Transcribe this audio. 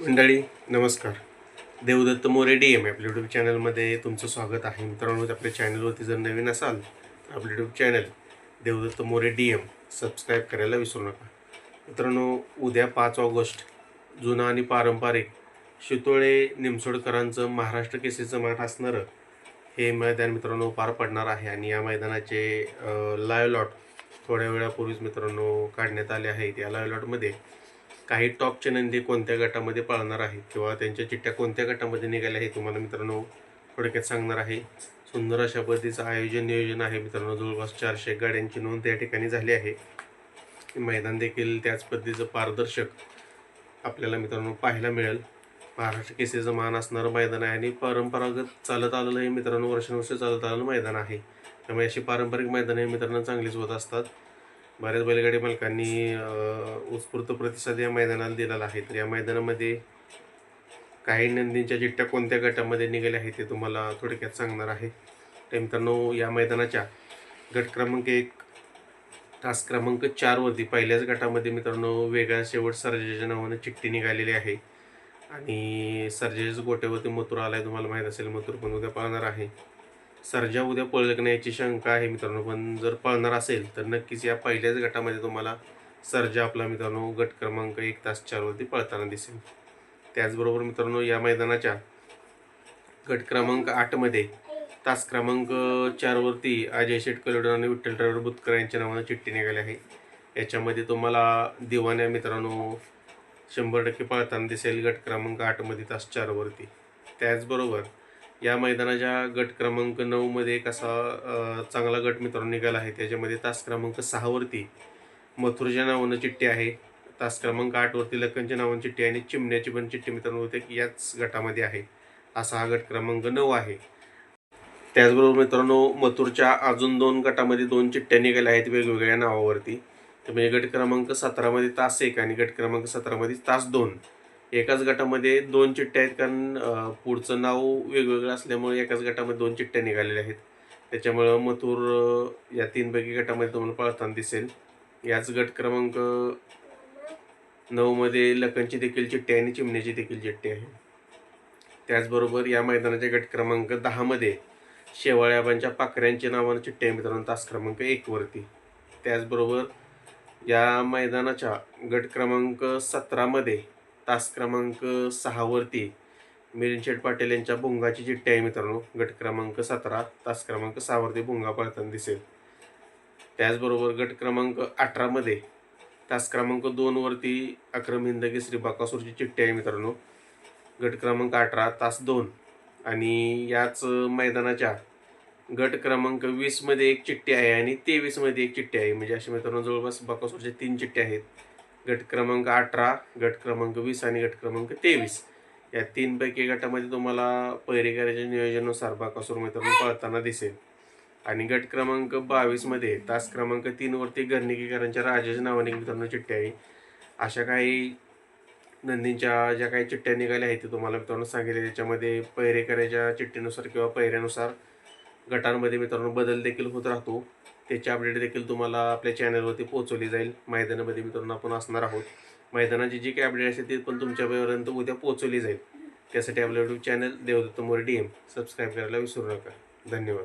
मंडळी नमस्कार. Devdatta More D M आपल्या यूट्यूब चॅनलमध्ये तुमचं स्वागत आहे. मित्रांनो आपल्या चॅनलवरती जर नवीन असाल तर आपलं YouTube channel Devdatta More D M subscribe करायला विसरू नका. मित्रांनो उद्या पाच ऑगस्ट जुनं आणि पारंपरिक शितोळे निमसोडकरांचं महाराष्ट्र केसरीचं मान असणारं हे मैदान मित्रांनो पार पडणार आहे आणि या मैदानाचे लाईव्ह लॉट थोड्या वेळापूर्वीच मित्रांनो काढण्यात आले आहेत. या लाईव्ह लॉटमध्ये काही टॉपचे नंदी कोणत्या गटामध्ये पळणार आहेत किंवा त्यांच्या चिठ्ठ्या कोणत्या गटामध्ये निघाल्या हे तुम्हाला मित्रांनो थोडक्यात सांगणार आहे. सुंदर अशा पद्धतीचं आयोजन नियोजन आहे मित्रांनो. जवळपास चारशे गाड्यांची नोंद त्या ठिकाणी झाली आहे. मैदान देखील त्याच पद्धतीचं पारदर्शक आपल्याला मित्रांनो पाहायला मिळेल. महाराष्ट्र केसरीचं मान असणारं मैदान आहे आणि परंपरागत चालत आलेलं हे मित्रांनो वर्षानुवर्ष चालत आलेलं मैदान आहे. त्यामुळे अशी पारंपरिक मैदाने मित्रांनो चांगलीच होत असतात. बऱ्याच बैलगाडी मालकांनी उत्स्फूर्त प्रतिसाद या मैदानाला दिलेला आहे. तर या मैदानामध्ये काही नंदींच्या चिठ्ठ्या कोणत्या गटामध्ये निघाल्या आहेत ते तुम्हाला थोडक्यात सांगणार आहे. तर मित्रांनो या मैदानाच्या गट क्रमांक एक तास क्रमांक चारवरती पहिल्याच गटामध्ये मित्रांनो वेगळ्या शेवट सर्जेच्या नावानं चिठ्ठी निघालेली आहे. आणि सर्जेच्या गोट्यावरती मथुर आहे तुम्हाला माहीत असेल मथुर पण उद्या पाहणार आहे. सर्जा उद्या पळेल नाही याची शंका आहे मित्रांनो पण जर पळणार असेल तर नक्कीच या पहिल्याच गटामध्ये तुम्हाला सर्जा आपला मित्रांनो गट क्रमांक एक तास चारवरती पळताना दिसेल. त्याचबरोबर मित्रांनो या मैदानाच्या गट क्रमांक आठमध्ये तास क्रमांक चारवरती अजय शेटकलोडन आणि विठ्ठल ड्रायव्हर बुतकर यांच्या नावानं चिठ्ठी निघाली आहे. याच्यामध्ये तुम्हाला दिवाण्या मित्रांनो शंभर टक्के पळताना दिसेल गट क्रमांक आठमध्ये तास चारवरती त्याचबरोबर या मैदानाच्या गट क्रमांक नऊमध्ये एक असा चांगला गट मित्रांनो निघाला आहे. त्याच्यामध्ये तास क्रमांक सहावरती मथुरच्या नावानं चिठ्ठी आहे. तास क्रमांक आठवरती लखनच्या नावानं चिठ्ठी आणि चिमण्याची पण चिठ्ठी मित्रांनो होते की याच गटामध्ये आहे. असा हा गट क्रमांक नऊ आहे. त्याचबरोबर मित्रांनो मथुरच्या अजून दोन गटामध्ये दोन चिठ्ठ्या निघाल्या आहेत वेगवेगळ्या नावावरती. तर म्हणजे गट क्रमांक सतरामध्ये तास एक आणि गट क्रमांक सतरामध्ये तास दोन. एकाच गटामध्ये दोन चिठ्ठ्या आहेत कारण पुढचं नाव वेगवेगळं असल्यामुळे एकाच गटामध्ये दोन चिठ्ठ्या निघालेल्या आहेत. त्याच्यामुळं मथुर या तीनपैकी गटामध्ये तुम्हाला पळताना दिसेल. याच गट क्रमांक नऊमध्ये लखनची देखील चिठ्ठी आणि चिमण्याची देखील चिठ्ठी आहे. त्याचबरोबर या मैदानाच्या गट क्रमांक दहामध्ये शेवाळ्याबांच्या पाखऱ्यांच्या नावानं चिठ्ठी आहे मित्रांनो तास क्रमांक एकवरती. त्याचबरोबर या मैदानाच्या गट क्रमांक सतरामध्ये तास क्रमांक सहावरती मिलिंद पाटील यांच्या भुंगाची चिठ्ठी आहे मित्रांनो गट क्रमांक सतरा तास क्रमांक सहावरती भुंगा पळताना दिसेल. त्याचबरोबर गट क्रमांक अठरामध्ये तास क्रमांक दोनवरती अक्रम हिंदगी श्री बाकासूरची चिठ्ठी आहे मित्रांनो. गट क्रमांक अठरा तास दोन आणि याच मैदानाच्या गट क्रमांक वीसमध्ये एक चिठ्ठी आहे आणि तेवीसमध्ये एक चिठ्ठी आहे. म्हणजे अशा मित्रांनो जवळपास बाकासूरच्या तीन चिठ्ठ्या आहेत. गट क्रमांक अठरा गट क्रमांक वीस आणि गट क्रमांक तेवीस. या तीनपैकी गटामध्ये तुम्हाला पहिरेकराच्या नियोजनानुसार बाकासूर मित्रांनो पळताना दिसेल. आणि गट क्रमांक बावीसमध्ये तास क्रमांक तीनवरती घरनिकीकरांच्या राजाच्या नावाने मित्रांनो चिठ्ठ्या आहे. अशा काही नंदींच्या ज्या काही चिठ्ठ्या निघाल्या आहेत ते तुम्हाला मित्रांनो सांगितले. त्याच्यामध्ये पहिरेकराच्या चिठ्ठीनुसार किंवा पहिऱ्यानुसार गटांमध्ये मित्रांनो बदल देखील होत राहतो. त्याची अपडेट देखील तुम्हाला आपल्या चॅनलवरती पोहोचवली जाईल. मैदानामध्ये मित्रांनो आपण असणार आहोत. मैदानाची जी काही अपडेट असेल ती पण तुमच्यापर्यंत उद्या पोहोचवली जाईल. त्यासाठी आपलं YouTube channel Devdatta More D M subscribe करायला विसरू नका. धन्यवाद.